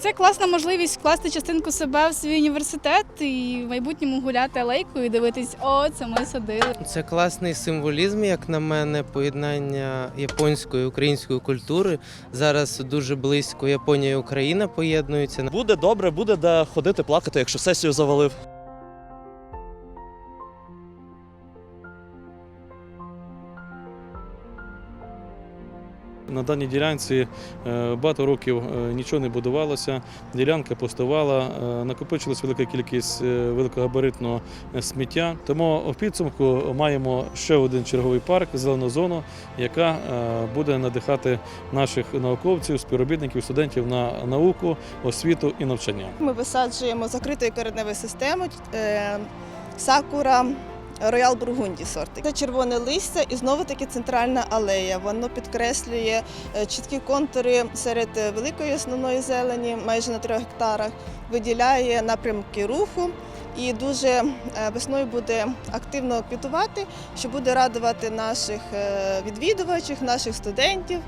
Це класна можливість вкласти частинку себе в свій університет і в майбутньому гуляти алейкою і дивитись, о, це ми садили. Це класний символізм, як на мене, поєднання японської і української культури. Зараз дуже близько Японія і Україна поєднуються. Буде добре, буде де ходити плакати, якщо сесію завалив. На даній ділянці е, багато років е, нічого не будувалося, ділянка пустувала, е, накопичилась велика кількість великогабаритного сміття. Тому в підсумку маємо ще один черговий парк, зелену зону, яка буде надихати наших науковців, співробітників, студентів на науку, освіту і навчання. Ми висаджуємо закритою кореневою системою е, сакура. Роял Бургунді сорти. Це червоне листя і знову таки центральна алея. Воно підкреслює е, чіткі контури серед е, великої основної зелені, майже на трьох гектарах, виділяє напрямки руху і дуже е, весною буде активно квітувати, що буде радувати наших відвідувачів, наших студентів.